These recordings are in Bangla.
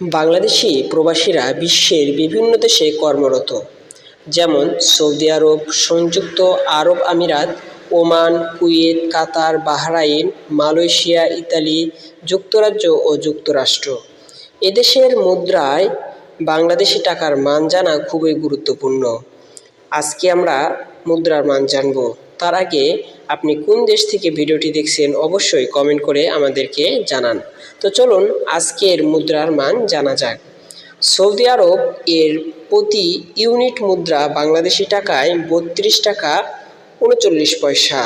বাংলাদেশি প্রবাসীরা বিশ্বের বিভিন্ন দেশে কর্মরত, যেমন সৌদি আরব, সংযুক্ত আরব আমিরাত, Oman, Kuwait, Qatar, Bahrain, Malaysia, Italy, যুক্তরাজ্য ও যুক্তরাষ্ট্র। এদেশের মুদ্রায় বাংলাদেশি টাকার মান জানা খুবই গুরুত্বপূর্ণ। আজকে আমরা মুদ্রার মান জানব। তার আগে আপনি কোন দেশ থেকে ভিডিওটি দেখছেন অবশ্যই কমেন্ট করে আমাদেরকে জানান। তো চলুন, আজকের মুদ্রার মান জানা যাক। সৌদি আরব এর প্রতি ইউনিট মুদ্রা বাংলাদেশি টাকায় বত্রিশ টাকা উনচল্লিশ পয়সা।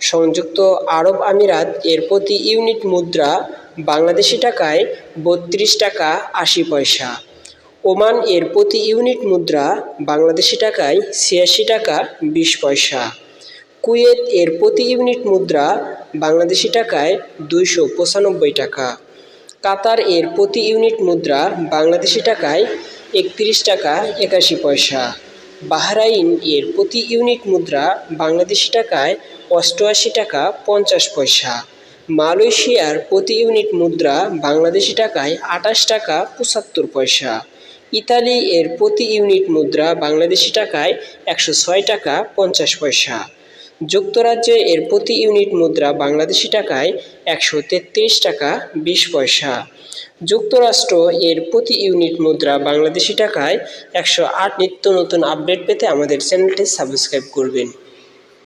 সংযুক্ত আরব আমিরাত এর প্রতি ইউনিট মুদ্রা বাংলাদেশি টাকায় বত্রিশ টাকা আশি পয়সা। ওমান এর প্রতি ইউনিট মুদ্রা বাংলাদেশি টাকায় ছিয়াশি টাকা বিশ পয়সা। কুয়েত এর প্রতি ইউনিট মুদ্রা বাংলাদেশি টাকায় দুইশো পঁচানব্বই টাকা। কাতার এর প্রতি ইউনিট মুদ্রা বাংলাদেশি টাকায় একত্রিশ টাকা একাশি পয়সা। বাহরাইন এর প্রতি ইউনিট মুদ্রা বাংলাদেশি টাকায় অষ্টআশি টাকা পঞ্চাশ পয়সা। মালয়েশিয়ার প্রতি ইউনিট মুদ্রা বাংলাদেশি টাকায় আটাশ টাকা পঁচাত্তর পয়সা। ইতালি এর প্রতি ইউনিট মুদ্রা বাংলাদেশি টাকায় একশো ছয় টাকা পঞ্চাশ পয়সা। যুক্তরাজ্যে এর প্রতি ইউনিট মুদ্রা বাংলাদেশি টাকায় একশো তেত্রিশ টাকা বিশ পয়সা। যুক্তরাষ্ট্র এর প্রতি ইউনিট মুদ্রা বাংলাদেশি টাকায় একশো আট নিত্য নতুন আপডেট পেতে আমাদের চ্যানেলটি সাবস্ক্রাইব করবেন।